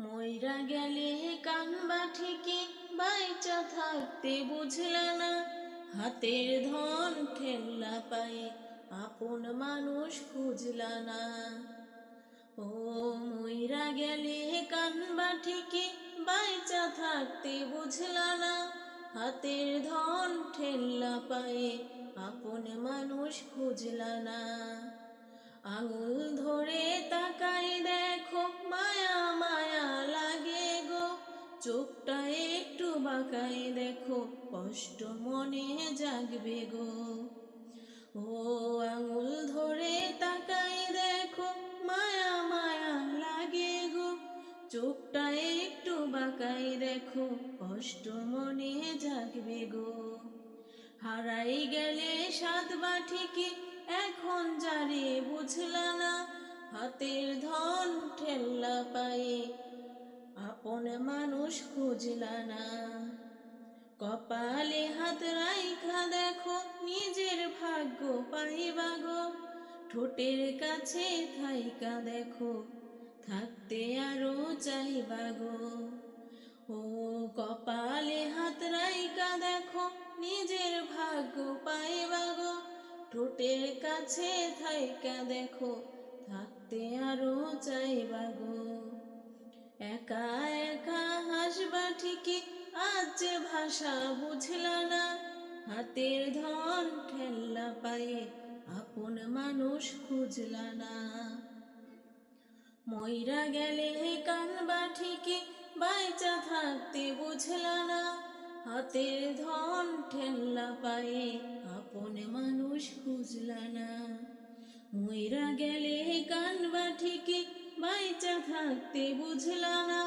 ময়রা গেলে কানবা ঠিকই বাইচা থাকতে বুঝলা না। হাতের ধন ঠেল্লা পায়ে আপন মানুষ খুঁজলা না। ও ময়রা গেলে কানবা ঠিকই বাইচা থাকতে বুঝলা না। হাতের ধন ঠেল্লা পায়ে আপন মানুষ খুঁজলা না। আঙুল ধরে তাকাই দেখো একটু বাঁকাই দেখো কষ্ট মনে জাগবে গো। ও আঙুল ধরে তাকাই দেখো, মায়া মায়া লাগে গো। চোখটা একটু বাঁকাই দেখো কষ্ট মনে জাগবে গো। হারাই গেলে সাত বা ঠিকই, এখন যারে বুঝলা না, হাতের ধন ঠেল্লা পায়ে। আপন মানুষ খুঁজলা না। কপালে হাত রাইখা দেখো, নিজের ভাগ্য পাইবা গো। ঠোঁটের কাছে থাইকা দেখো, থাকতে আরও চাইবা গো। ও কপালে হাত রাইকা দেখো, নিজের ভাগ্য পাইবা গো। ঠোঁটের কাছে থাইকা দেখো, থাকতে আরও চাইবা গো। একা ঠিকই আজ যে ভাষা বুঝলা না। হাতের ধন ঠেল্লা পায়ে আপন মানুষ খুঁজলা না। ময়রা গেলে কানবা ঠিকই বাইচা থাকতে বুঝলা না। হাতের ধন ঠেল্লা পায়ে আপন মানুষ খুঁজলা না। ময়রা গেলে কানবা ঠিকই বাইচা থাকতে বুঝলা না।